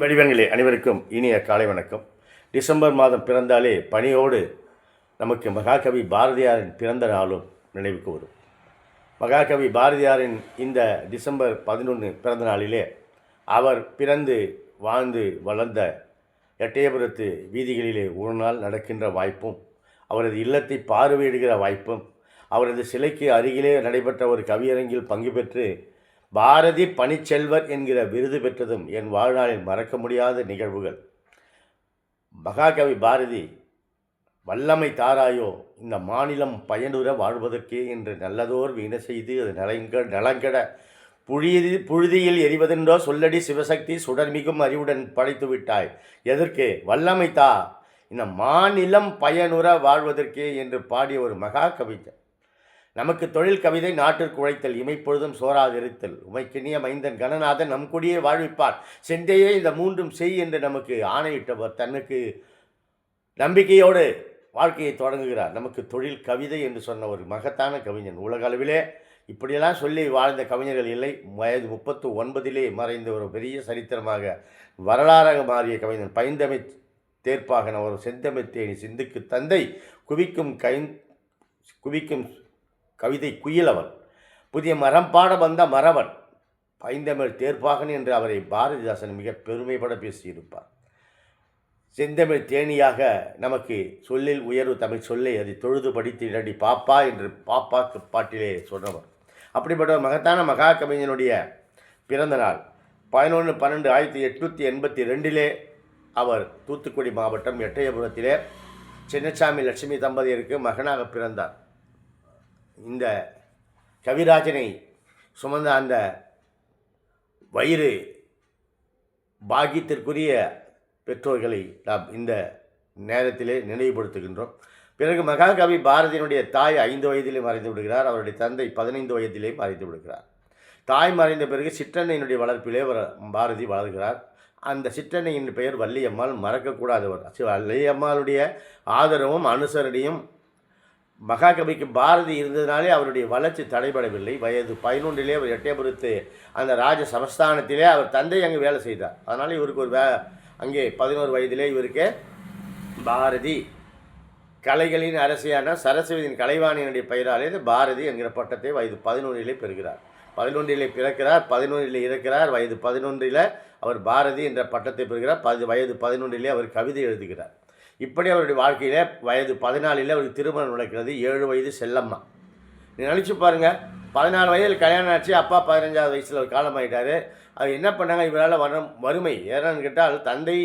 வடிவங்களே அனைவருக்கும் இனிய காலை வணக்கம். டிசம்பர் மாதம் பிறந்தாலே பணியோடு நமக்கு மகாகவி பாரதியாரின் பிறந்த நாளும் நினைவுக்கு வரும். மகாகவி பாரதியாரின் இந்த டிசம்பர் பதினொன்று பிறந்த நாளிலே அவர் பிறந்து வாழ்ந்து வளர்ந்த எட்டயபுரத்து வீதிகளிலே ஒரு நாள் நடக்கின்ற வாய்ப்பும் அவரது இல்லத்தை பார்வையிடுகிற வாய்ப்பும் அவரது சிலைக்கு அருகிலே நடைபெற்ற ஒரு கவியரங்கில் பங்கு பெற்று பாரதி பனிச்செல்வர் என்கிற விருது பெற்றதும் என் வாழ்நாளில் மறக்க முடியாத நிகழ்வுகள். மகாகவி பாரதி வல்லமை தாராயோ இந்த மாநிலம் பயனுற வாழ்வதற்கே என்று நல்லதோர் வீண செய்து அது நலங்க நலங்கட புழுதி புழுதியில் எரிவதென்றோ சொல்லடி சிவசக்தி சுடர்மிகும் அறிவுடன் படைத்து விட்டாய். எதற்கு? வல்லமை தா இந்த மாநிலம் பயனுற வாழ்வதற்கே என்று பாடிய ஒரு மகா கவிஞர் நமக்கு தொழில் கவிதை நாட்டிற்கு உழைத்தல் இமைப்பொழுதும் சோறாதிருத்தல் உமைக்கினிய மைந்தன் கணநாதன் நம் கொடியே வாழ்விப்பார். சென்றையே இந்த மூன்றும் செய் என்று நமக்கு ஆணையிட்டவர். தன்னுக்கு நம்பிக்கையோடு வாழ்க்கையை தொடங்குகிறார். நமக்கு தொழில் கவிதை என்று சொன்ன ஒரு மகத்தான கவிஞன். உலக அளவிலே இப்படியெல்லாம் சொல்லி வாழ்ந்த கவிஞர்கள் இல்லை. வயது முப்பத்து ஒன்பதிலே மறைந்த ஒரு பெரிய சரித்திரமாக வரலாறாக மாறிய கவிஞன். பைந்தமை தேர்ப்பாகன ஒரு செந்தமித்தேனி சிந்துக்கு தந்தை குவிக்கும் கை குவிக்கும் கவிதை குயிலவன் புதிய மரம் பாட வந்த மறவன் பைந்தமிழ் தேர்ப்பாகன் என்று அவரை பாரதிதாசன் மிக பெருமைப்பட பேசியிருப்பார். செந்தமிழ் தேனியாக நமக்கு சொல்லில் உயர்வு தமிழ் சொல்லை அதை தொழுது படித்து இடடி பாப்பா என்று பாப்பா பாட்டிலே சொன்னவர். அப்படிப்பட்ட ஒரு மகத்தான மகா கவிஞனுடைய பிறந்த நாள் பதினொன்று பன்னெண்டு ஆயிரத்தி எட்நூற்றி எண்பத்தி ரெண்டிலே அவர் தூத்துக்குடி மாவட்டம் எட்டயபுரத்திலே சின்னசாமி லட்சுமி தம்பதியருக்கு மகனாக பிறந்தார். இந்த கவிராஜனை சுமந்த அந்த வயிறு பாக்கியத்திற்குரிய பெற்றோர்களை நாம் இந்த நேரத்திலே நினைவுபடுத்துகின்றோம். பிறகு மகாகவி பாரதியினுடைய தாய் ஐந்து வயதிலே மறைந்து விடுகிறார். அவருடைய தந்தை பதினைந்து வயதிலே மறைந்து விடுகிறார். தாய் மறைந்த பிறகு சிற்றன்னையினுடைய வளர்ப்பிலே பாரதி வளர்கிறார் அந்த சிற்றன்னையின் பெயர் வள்ளியம்மாள். மறக்கக்கூடாதவர். வள்ளியம்மாளுடைய ஆதரவும் அனுசரணையும் மகாகவிக்கு பாரதி இருந்ததினாலே அவருடைய வளர்ச்சி தடைபடவில்லை. வயது பதினொன்றிலே அவர் எட்டயபுரத்து அந்த ராஜ சமஸ்தானத்திலே அவர் தந்தை அங்கே வேலை செய்தார். அதனால் இவருக்கு ஒரு வே அங்கே பதினோரு வயதிலே இவருக்கு பாரதி கலைகளின் அரசியான சரஸ்வதியின் கலைவாணியினுடைய பெயராலே பாரதி என்கிற பட்டத்தை வயது பதினொன்றிலே பெறுகிறார். பதினொன்றிலே பிறக்கிறார் பதினொன்றிலே இறக்கிறார் வயது பதினொன்றில் அவர் பாரதி என்ற பட்டத்தை பெறுகிறார். பது வயது பதினொன்றிலே அவர் கவிதை எழுதுகிறார். இப்படி அவருடைய வாழ்க்கையிலே வயது பதினாலில் அவருக்கு திருமணம் நடக்கிறது. ஏழு வயது செல்லம்மா. நீ நினச்சி பாருங்கள் பதினாலு வயதில் கல்யாணம் ஆச்சு அப்பா பதினஞ்சாவது வயசில் அவர் காலமாயிட்டார் அவர் என்ன பண்ணாங்க இவரால் வரும் வறுமை. ஏன்னு கேட்டால் தந்தை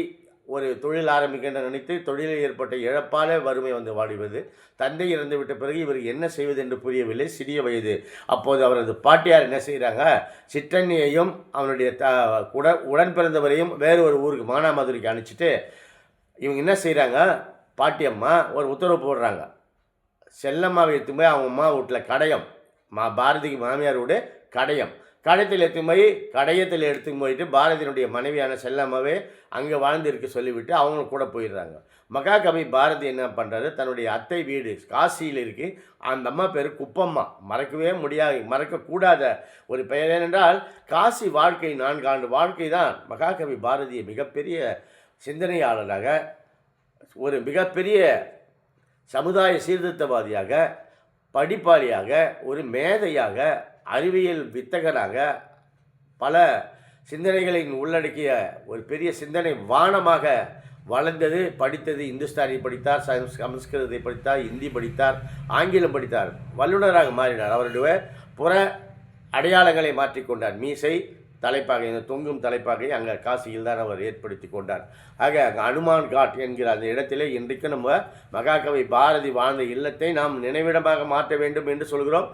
ஒரு தொழில் ஆரம்பிக்கின்ற நினைத்து தொழிலில் ஏற்பட்ட இழப்பாலே வறுமை வந்து வாடிவது. தந்தை இறந்து விட்ட பிறகு இவர் என்ன செய்வது என்று புரியவில்லை. சிறிய வயது. அப்போது அவரது பாட்டியார் என்ன செய்கிறாங்க சிற்றண்ணியையும் அவனுடைய த உட உடன் பிறந்தவரையும் வேறு ஒரு ஊருக்கு மானாமதுரைக்கு அனுப்பிச்சிட்டு இவங்க என்ன செய்கிறாங்க பாட்டியம்மா ஒரு உத்தரவு போடுறாங்க. செல்லம்மாவை எடுத்து போய் அவங்க அம்மா வீட்டில் கடையம். மா பாரதிக்கு மாமியார் வீடு கடையம். கடையத்தில் எடுத்து போய் கடையத்தில் எடுத்து போயிட்டு பாரதியினுடைய மனைவியான செல்லம்மாவே அங்கே வாழ்ந்து இருக்க சொல்லிவிட்டு அவங்க கூட போயிடுறாங்க. மகாகவி பாரதி என்ன பண்ணுறாரு தன்னுடைய அத்தை வீடு காசியில் இருக்குது அந்த அம்மா பேர் குப்பம்மா. மறக்கவே முடியாது மறக்கக்கூடாத ஒரு பெயர். ஏனென்றால் காசி வாழ்க்கை நான்காண்டு வாழ்க்கை தான் மகாகவி பாரதியை மிகப்பெரிய சிந்தனையாளராக ஒரு மிகப்பெரிய சமுதாய சீர்திருத்தவாதியாக படிப்பாளியாக ஒரு மேதையாக அறிவியல் வித்தகனாக பல சிந்தனைகளின் உள்ளடக்கிய ஒரு பெரிய சிந்தனை வானமாக வளர்ந்தது. படித்தது இந்துஸ்தானி படித்தார் சமஸ்கிருதத்தை படித்தார் இந்தி படித்தார் ஆங்கிலம் படித்தார். வல்லுநராக மாறினார். அவருடைய புற அடையாளங்களை மாற்றிக்கொண்டார் மீசை தலைப்பாகை இந்த தொங்கும் தலைப்பாகை அங்கே காசியில் தான் அவர் ஏற்படுத்தி கொண்டார். ஆக அங்கே அனுமான் காட் என்கிற அந்த இடத்திலே இன்றைக்கு நம்ம மகாகவி பாரதி வாழ்ந்த இல்லத்தை நாம் நினைவிடமாக மாற்ற வேண்டும் என்று சொல்கிறோம்.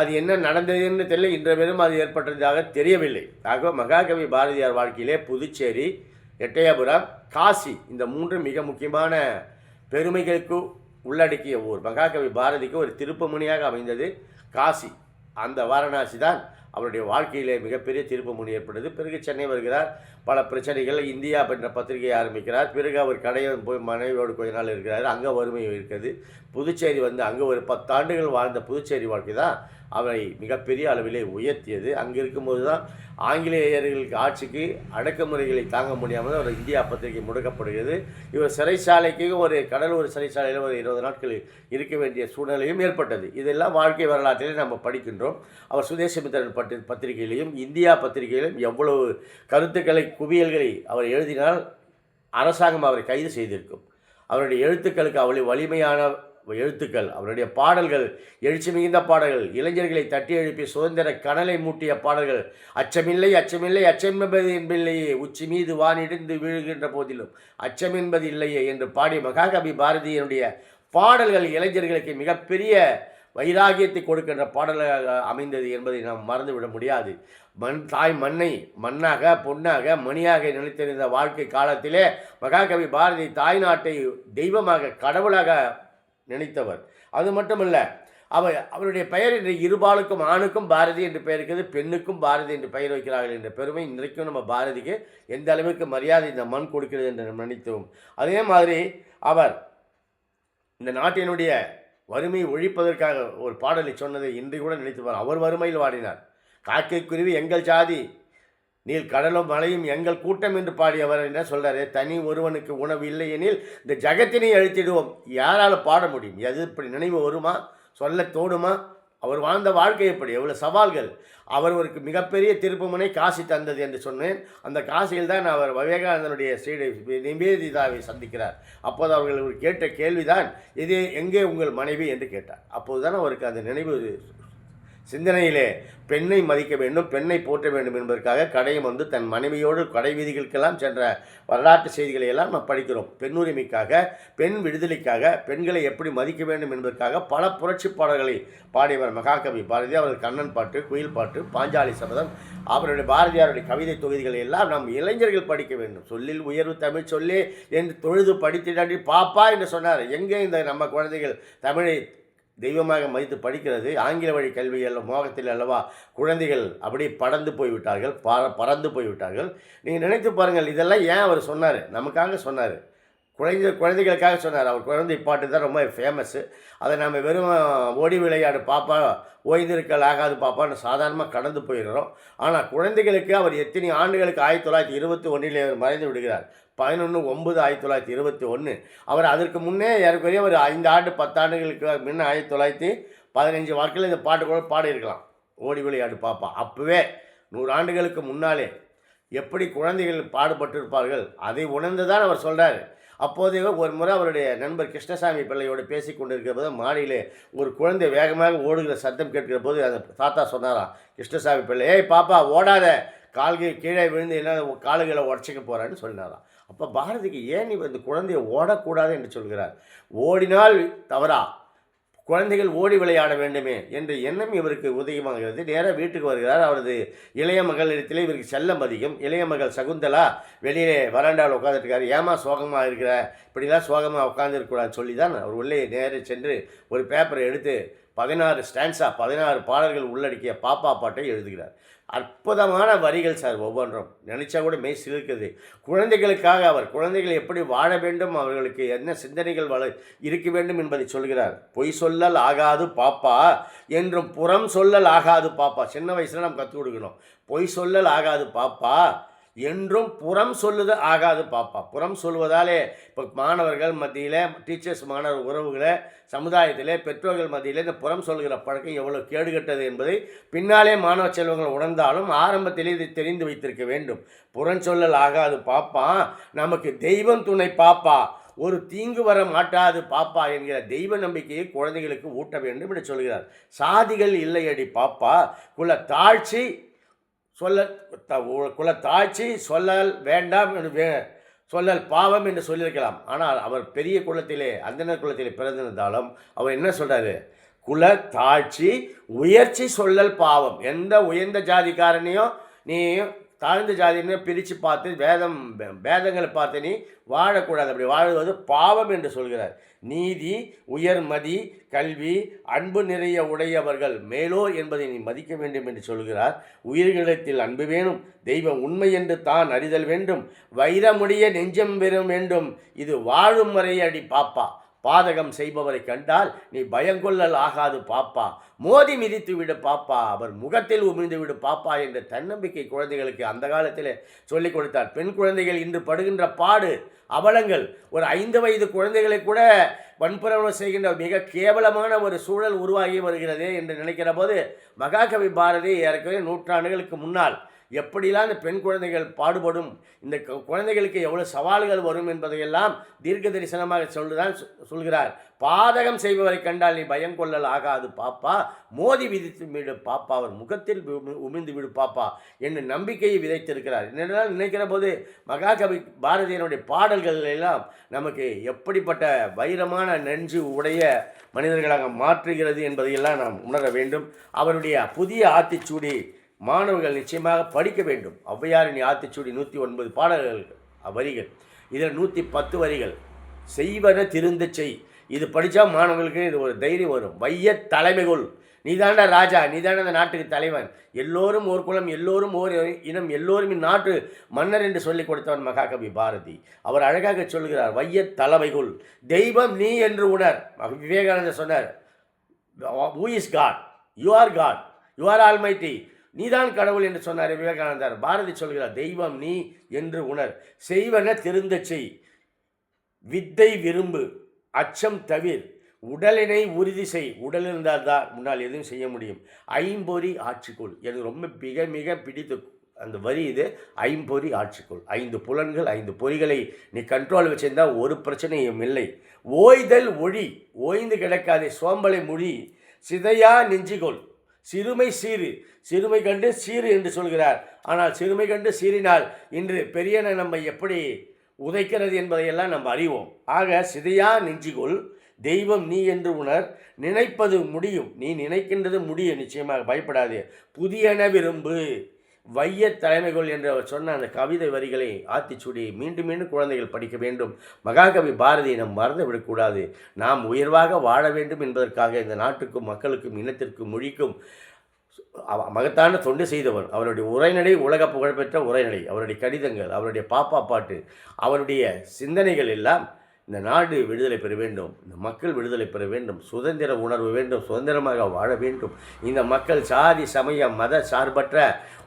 அது என்ன நடந்ததுன்னு தெரியல. இன்ற வரையும் அது ஏற்பட்டதாக தெரியவில்லை. ஆக மகாகவி பாரதியார் வாழ்க்கையிலே புதுச்சேரி எட்டயபுரம் காசி இந்த மூன்று மிக முக்கியமான பெருமைகளுக்கு உள்ளடக்கிய ஊர். மகாகவி பாரதிக்கு ஒரு திருப்பமுனியாக அமைந்தது காசி. அந்த வாரணாசி தான் அவருடைய வாழ்க்கையிலே மிகப்பெரிய திருப்புமுனை ஏற்பட்டது. பிறகு சென்னை வருகிறார். பல பிரச்சனைகள் இந்தியா என்ற பத்திரிகையை ஆரம்பிக்கிறார். பிறகு அவர் கடையில் போய் மனைவியோடு கொஞ்ச நாள் இருக்கிறார். அங்கே வறுமை இருக்குது புதுச்சேரி வந்து அங்கே ஒரு பத்தாண்டுகள் வாழ்ந்த புதுச்சேரி வாழ்க்கை தான் அவரை மிகப்பெரிய அளவிலே உயர்த்தியது. அங்கே இருக்கும்போது தான் ஆங்கிலேயர்களுக்கு ஆட்சிக்கு அடக்குமுறைகளை தாங்க முடியாமல் அவர் இந்தியா பத்திரிகை முடக்கப்படுகிறது. இவர் சிறைச்சாலைக்கு ஒரு கடலூர் சிறைச்சாலையில் ஒரு இருபது நாட்கள் இருக்க வேண்டிய சூழ்நிலையும் ஏற்பட்டது. இதெல்லாம் வாழ்க்கை வரலாற்றிலே நம்ம படிக்கின்றோம். அவர் சுதேசமித்திரன் பட்டு பத்திரிகையிலையும் இந்தியா பத்திரிகையிலும் எவ்வளவு கருத்துக்களை குவியல்களை அவர் எழுதினால் அரசாங்கம் அவரை கைது செய்திருக்கும். அவருடைய எழுத்துக்களுக்கு அவ்வளவு வலிமையான எழுத்துக்கள் அவருடைய பாடல்கள் எழுச்சி மிகுந்த பாடல்கள் இளைஞர்களை தட்டி எழுப்பி சுதந்திர கடலை மூட்டிய பாடல்கள் அச்சமில்லை அச்சமில்லை அச்சமென்பது என்பதில்லையே உச்சி மீது வானிடிந்து விழுகின்ற போதிலும் அச்சம் என்பது இல்லையே என்று பாடிய மகாகவி பாரதியினுடைய பாடல்கள் இளைஞர்களுக்கு மிகப்பெரிய வைராகியத்தை கொடுக்கின்ற பாடலாக அமைந்தது என்பதை நாம் மறந்துவிட முடியாது. மண் தாய் மண்ணை மண்ணாக பொன்னாக மணியாக நினைத்திருந்த வாழ்க்கை காலத்திலே மகாகவி பாரதி தாய் நாட்டை தெய்வமாக கடவுளாக நினைத்தவர். அது மட்டுமல்ல அவர் அவருடைய பெயர் இன்று இருபாலுக்கும் ஆணுக்கும் பாரதி என்று பெயர் இருக்கிறது பெண்ணுக்கும் பாரதி என்று பெயர் வைக்கிறார்கள் என்ற பெருமை இன்றைக்கும் நம்ம பாரதிக்கு எந்த அளவுக்கு மரியாதை இந்த மண் கொடுக்கிறது என்று நினைத்தோம். அதே மாதிரி அவர் இந்த நாட்டினுடைய வறுமையை ஒழிப்பதற்காக ஒரு பாடலை சொன்னதை இன்று கூட நினைத்து அவர் வறுமையில் வாடினார். காக்கை குருவி எங்கள் ஜாதி நீல் கடலும் மலையும் எங்கள் கூட்டம் என்று பாடியவர் என்ன சொல்கிறாரே தனி ஒருவனுக்கு உணவு இல்லை எனில் இந்த ஜகத்தினை அழித்திடுவோம். யாரால் பாட முடியும்? எது இப்படி நினைவு வருமா? சொல்ல தோணுமா? அவர் வாழ்ந்த வாழ்க்கை எப்படி? எவ்வளோ சவால்கள்? அவர் ஒரு மிகப்பெரிய திருப்புமுனை காசி தந்தது என்று சொன்னேன். அந்த காசியில் தான் அவர் விவேகானந்தனுடைய ஸ்ரீடை நிவேதிதாவை சந்திக்கிறார். அப்போது அவர்கள் கேட்ட கேள்விதான் இது எங்கே உங்கள் மனைவி? என்று கேட்டார். அப்போது தான் அவருக்கு அந்த நினைவு சிந்தனையிலே பெண்ணை மதிக்க வேண்டும் பெண்ணை போற்ற வேண்டும் என்பதற்காக கடையும் வந்து தன் மனைவியோடு கடை வீதிகளுக்கெல்லாம் சென்ற வரலாற்று செய்திகளை எல்லாம் நாம் படிக்கிறோம். பெண்ணுரிமைக்காக பெண் விடுதலைக்காக பெண்களை எப்படி மதிக்க வேண்டும் என்பதற்காக பல புரட்சி பாடல்களை பாடியவர் மகாகவி பாரதி அவர்கள் கண்ணன் பாட்டு குயில் பாட்டு பாஞ்சாலி சபதம் அவருடைய பாரதியாருடைய கவிதை தொகுதிகளை எல்லாம் நம் இளைஞர்கள் படிக்க வேண்டும். சொல்லில் உயர்வு தமிழ் சொல்லி என்று தொழுது படித்திடாண்டி பாப்பா என்று சொன்னார். எங்கே இந்த நம்ம குழந்தைகள் தமிழை தெய்வமாக மதித்து படிக்கிறது ஆங்கில வழி கல்வியில் மோகத்தில் அல்லவா குழந்தைகள் அப்படி படந்து போய்விட்டார்கள் பற பறந்து போய்விட்டார்கள். நீங்கள் நினைத்து பாருங்கள் இதெல்லாம் ஏன் அவர் சொன்னார்? நமக்காக சொன்னார். குழந்தை குழந்தைகளுக்காக சொன்னார். அவர் குழந்தை பாட்டு தான் ரொம்ப ஃபேமஸ்ஸு அதை நம்ம வெறும் ஓடி விளையாடு பாப்பா ஓய்ந்திருக்கல் ஆகாது பாப்பான்னு சாதாரணமாக கடந்து போயிடுறோம். ஆனால் குழந்தைகளுக்கு அவர் எத்தனை ஆண்டுகளுக்கு ஆயிரத்தி தொள்ளாயிரத்தி இருபத்தி ஒன்றிலே அவர் மறைந்து விடுகிறார். பதினொன்று ஒன்பது ஆயிரத்தி தொள்ளாயிரத்தி இருபத்தி ஒன்று அவர் அதற்கு முன்னே ஏறக்குறைய ஒரு ஐந்து ஆண்டு பத்தாண்டுகளுக்கு முன்னே ஆயிரத்தி தொள்ளாயிரத்தி பதினஞ்சு வாக்கில் இந்த பாட்டு கூட பாடியிருக்கலாம். ஓடி விளையாடு பாப்பா. அப்போவே நூறு ஆண்டுகளுக்கு முன்னாலே எப்படி குழந்தைகள் பாடுபட்டிருப்பார்கள் அதை உணர்ந்து தான் அவர் சொல்கிறார் அப்போதே ஒரு முறை அவருடைய நண்பர் கிருஷ்ணசாமி பிள்ளையோடு பேசி கொண்டிருக்கிற போது மாடியிலே ஒரு குழந்தை வேகமாக ஓடுகிற சத்தம் கேட்கிற போது அந்த தாத்தா சொன்னாராம் கிருஷ்ணசாமி பிள்ளை ஏய் பாப்பா ஓடாத. கால்கள் கீழே விழுந்து என்ன கால்களை உடச்சிக்க போகிறான்னு சொன்னாராம் அப்போ பாரதிக்கு ஏன் நீ இந்த குழந்தையை ஓடக்கூடாது என்று சொல்கிறார்? ஓடினால் தவறா? குழந்தைகள் ஓடி விளையாட வேண்டுமே என்ற எண்ணம் இவருக்கு உதயமாகிறது. நேராக வீட்டுக்கு வருகிறார். அவரது இளைய மகளிடத்திலே இவருக்கு செல்லம் அதிகம் இளைய மகள் சகுந்தலா வெளியே வராண்டாவில் உட்காந்துருக்காரு ஏமா சோகமாக இருக்கிற? இப்படிலாம் சோகமாக உட்காந்துருக்கூடாதுன்னு சொல்லி தான் அவர் உள்ளே நேரே சென்று ஒரு பேப்பரை எடுத்து பதினாறு ஸ்டான்ஸா பதினாறு பாடல்கள் உள்ளடக்கிய பாப்பா பாட்டை எழுதுகிறார். அற்புதமான வரிகள் சார் ஒவ்வொன்றும். நினச்சா கூட மெய் சிலிருக்குது. குழந்தைகளுக்காக அவர் குழந்தைகள் எப்படி வாழ வேண்டும் அவர்களுக்கு என்ன சிந்தனைகள் வள இருக்க வேண்டும் என்பதை சொல்கிறார். பொய் சொல்லல் ஆகாது பாப்பா என்றும் புறம் சொல்லல் ஆகாது பாப்பா. சின்ன வயசில் நம்ம கற்றுக் கொடுக்கணும். பொய் சொல்லல் ஆகாது பாப்பா என்றும் புறம் சொல்லுது ஆகாது பாப்பா. புறம் சொல்வதாலே இப்போ மாணவர்கள் மத்தியில் டீச்சர்ஸ் மாணவர் உறவுகளை சமுதாயத்தில் பெற்றோர்கள் மத்தியில் இந்த புறம் சொல்கிற பழக்கம் எவ்வளோ கேடுகட்டது என்பதை பின்னாலே மாணவ செல்வங்கள் உணர்ந்தாலும் ஆரம்பத்திலே இதை தெரிந்து வைத்திருக்க வேண்டும். புறம் சொல்லல் ஆகாது பாப்பா. நமக்கு தெய்வம் துணை பாப்பா. ஒரு தீங்கு வர மாட்டாது பாப்பா என்கிற தெய்வ நம்பிக்கையை குழந்தைகளுக்கு ஊட்ட வேண்டும் என்று சொல்கிறார். சாதிகள் இல்லையடி பாப்பா. குல தாழ்ச்சி சொல்ல குல தாழ்ச்சி சொல்லல் வேண்டாம் என்று வே சொல்லல் பாவம் என்று சொல்லியிருக்கலாம். ஆனால் அவர் பெரிய குலத்திலே அந்தனர் குலத்திலே பிறந்திருந்தாலும் அவர் என்ன சொல்கிறாரு குல தாழ்ச்சி உயர்ச்சி சொல்லல் பாவம். எந்த உயர்ந்த ஜாதிக்காரனையும் நீ தாழ்ந்த ஜாதின்னு பிரித்து பார்த்து வேதம் வேதங்களை பார்த்து நீ வாழக்கூடாது. அப்படி வாழ்வது பாவம் என்று சொல்கிறார். நீதி உயர்மதி கல்வி அன்பு நிறைய உடையவர்கள் மேலோர் என்பதை நீ மதிக்க வேண்டும் என்று சொல்கிறார். உயிர்களிடத்தில் அன்பு வேணும். தெய்வம் உண்மை என்று தான் அறிதல் வேண்டும். வைரமுடைய நெஞ்சம் பெறும் வேண்டும். இது வாழும் வரை அடி பாப்பா. பாதகம் செய்பவரை கண்டால் நீ பயங்கொள்ளல் ஆகாது பாப்பா. மோதி மிதித்து விடு பாப்பா. அவர் முகத்தில் உமிழ்ந்து விடு பாப்பா என்ற தன்னம்பிக்கை குழந்தைகளுக்கு அந்த காலத்தில் சொல்லிக் கொடுத்தார். பெண் குழந்தைகள் இன்று படுகின்ற பாடு அவலங்கள். ஒரு ஐந்து வயது குழந்தைகளை கூட வன்புறவு செய்கின்ற மிக கேவலமான ஒரு சூழல் உருவாகி வருகிறது என்று நினைக்கிற போது மகாகவி பாரதி ஏற்கனவே நூற்றாண்டுகளுக்கு முன்னால் எப்படிலாம் இந்த பெண் குழந்தைகள் பாடுபடும் இந்த குழந்தைகளுக்கு எவ்வளோ சவால்கள் வரும் என்பதையெல்லாம் தீர்க்க தரிசனமாக சொல்லுதான் சொல்கிறார். பாதகம் செய்பவரை கண்டால் நீ பயம் கொள்ளல் ஆகாது பாப்பா. மோதி விதித்து விடு பாப்பா. அவர் முகத்தில் உமி- உமிழ்ந்து விடு பாப்பா என்று நம்பிக்கையை விதைத்திருக்கிறார். என்னென்னால் நினைக்கிற போது மகாகவி பாரதியனுடைய பாடல்கள் எல்லாம் நமக்கு எப்படிப்பட்ட வைரமான நெஞ்சு உடைய மனிதர்களாக மாற்றுகிறது என்பதையெல்லாம் நாம் உணர வேண்டும். அவருடைய புதிய ஆத்திச்சூடி மாணவர்கள் நிச்சயமாக படிக்க வேண்டும். ஔவையாரின் ஆத்திச்சூடி நூற்றி ஒன்பது பாடல்கள் வரிகள் இதில் நூற்றி பத்து வரிகள். செய்வன திருந்த செய். இது படித்தா மாணவர்களுக்கு இது ஒரு தைரியம் வரும். வைய தலைமைகொள். நீதாண்டா ராஜா நீதாண்டா அந்த நாட்டுக்கு தலைவன். எல்லோரும் ஓர் குலம் எல்லோரும் ஓர் இனம் எல்லோரும் இந்நாட்டு மன்னர் என்று சொல்லிக் கொடுத்தவன் மகாகவி பாரதி. அவர் அழகாக சொல்கிறார் வைய தலைமைகுள். தெய்வம் நீ என்று உணர். விவேகானந்தர் சொன்னார் who is God you are God you are almighty நீதான் கடவுள் என்று சொன்னார் விவேகானந்தர். பாரதி சொல்கிறார் தெய்வம் நீ என்று உணர். செய்வன திருந்த செய். வித்தை விரும்பு. அச்சம் தவிர். உடலினை உறுதி செய். உடல் இருந்தால் தான் முன்னால் எதுவும் செய்ய முடியும். ஐம்பொறி ஆட்சிக்குள். எனக்கு ரொம்ப மிக மிக பிடித்து அந்த வரி இது. ஐம்பொறி ஆட்சிக்குள். ஐந்து புலன்கள் ஐந்து பொறிகளை நீ கண்ட்ரோல் வச்சிருந்தா ஒரு பிரச்சனையும் இல்லை. ஓய்தல் ஒழி ஓய்ந்து கிடக்காதே. சோம்பலை மொழி சிதையா நெஞ்சிகொள். சிறுமை சீறு. சிறுமை கண்டு சீறு என்று சொல்கிறார். ஆனால் சிறுமை கண்டு சீறினால் இன்று பெரியன நம்ம எப்படி உதைக்கிறது என்பதையெல்லாம் நம்ம அறிவோம். ஆக சிதையா நெஞ்சிகொள் தெய்வம் நீ என்று உணர் நினைப்பது முடியும். நீ நினைக்கின்றது முடியும். நிச்சயமாக பயப்படாது. புதியன விரும்பு. வைய தலைமைகள் என்று அவர் சொன்ன அந்த கவிதை வரிகளை ஆத்திச்சூடி மீண்டும் மீண்டும் குழந்தைகள் படிக்க வேண்டும். மகாகவி பாரதியை நம் மறந்து விடக்கூடாது நாம் உயர்வாக வாழ வேண்டும் என்பதற்காக இந்த நாட்டுக்கும் மக்களுக்கும் இனத்திற்கும் மொழிக்கும் அவ- மகத்தான தொண்டு செய்தவர். அவருடைய உரைநடை உலக புகழ்பெற்ற உரைநடை. அவருடைய கடிதங்கள் அவருடைய பாப்பா பாட்டு அவருடைய சிந்தனைகள் எல்லாம் இந்த நாடு விடுதலை பெற வேண்டும் இந்த மக்கள் விடுதலை பெற வேண்டும் சுதந்திர உணர்வு வேண்டும் சுதந்திரமாக வாழ வேண்டும். இந்த மக்கள் சாதி சமய மத சார்பற்ற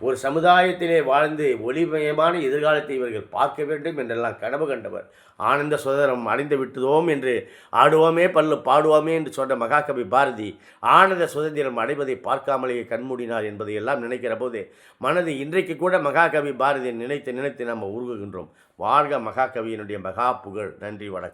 ஒரு சமுதாயத்திலே வாழ்ந்து ஒளிமயமான எதிர்காலத்தை இவர்கள் பார்க்க வேண்டும் என்றெல்லாம் கனவு கண்டவர். ஆனந்த சுதந்திரம் அடைந்து விட்டதோம் என்று ஆடுவோமே பல்லு பாடுவோமே என்று சொன்ன மகாகவி பாரதி ஆனந்த சுதந்திரம் அடைவதை பார்க்காமலேயே கண்மூடினார் என்பதை எல்லாம் நினைக்கிற போது மனது இன்றைக்கு கூட மகாகவி பாரதியை நினைத்து நினைத்து நம்ம உருகுகின்றோம். வாழ்க மகாகவியினுடைய மகா புகழ். நன்றி வணக்கம்.